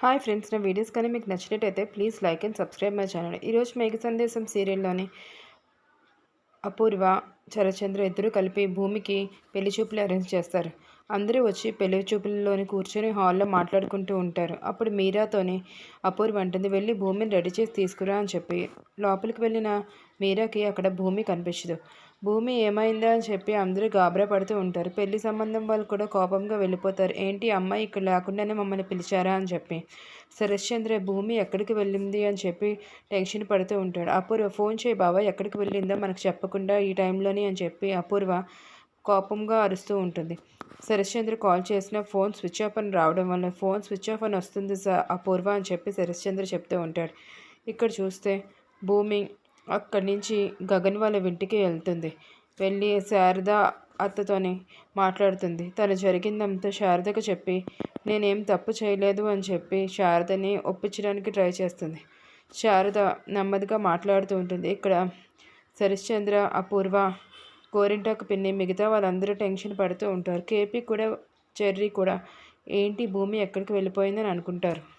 Hi friends నా videos కానీ మీకు నచ్చినట్టయితే please like and subscribe my channel. ఈరోజు మేఘ సందేశం సీరియల్లోని అపూర్వ చరచంద్ర ఇద్దరు కలిపి భూమికి పెళ్ళి చూపులు అరేంజ్ చేస్తారు. అందరూ వచ్చి పెళ్ళి చూపుల్లోని కూర్చొని హాల్లో మాట్లాడుకుంటూ ఉంటారు. అప్పుడు మీరాతోని అపూర్వ అంటుంది వెళ్ళి భూమిని రెడీ చేసి తీసుకురా అని చెప్పి. లోపలికి వెళ్ళిన మీరాకి అక్కడ భూమి కనిపించదు. భూమి ఏమైందా అని చెప్పి అందరూ గాబరా పడుతూ ఉంటారు. పెళ్ళి సంబంధం వాళ్ళు కూడా కోపంగా వెళ్ళిపోతారు. ఏంటి అమ్మాయి ఇక్కడ లేకుండానే మమ్మల్ని పిలిచారా అని చెప్పి. శరశ్చంద్ర భూమి ఎక్కడికి వెళ్ళింది అని చెప్పి టెన్షన్ పడుతూ ఉంటాడు. అపూర్వ ఫోన్ చేయి బాబా ఎక్కడికి వెళ్ళిందో మనకు చెప్పకుండా ఈ టైంలోని అని చెప్పి అపూర్వ కోపంగా అరుస్తూ ఉంటుంది. శరశ్చంద్ర కాల్ చేసిన ఫోన్ స్విచ్ ఆఫ్ అని రావడం వల్ల ఫోన్ స్విచ్ ఆఫ్ అని వస్తుంది సార్ అపూర్వ అని చెప్పి శరశ్చంద్ర చెప్తూ ఉంటాడు. ఇక్కడ చూస్తే భూమి అక్కడి నుంచి గగన్ వాళ్ళ ఇంటికి వెళ్తుంది. వెళ్ళి శారద అత్తతోని మాట్లాడుతుంది. తను జరిగిందంతా శారదకు చెప్పి నేనేం తప్పు చేయలేదు అని చెప్పి శారదని ఒప్పించడానికి ట్రై చేస్తుంది. శారద నెమ్మదిగా మాట్లాడుతూ ఉంటుంది. ఇక్కడ శరశ్చంద్ర అపూర్వ గోరింటాకు పిన్ని మిగతా వాళ్ళందరూ టెన్షన్ పడుతూ ఉంటారు. కేపీ కూడా చెర్రీ కూడా ఏంటి భూమి ఎక్కడికి వెళ్ళిపోయిందని అనుకుంటారు.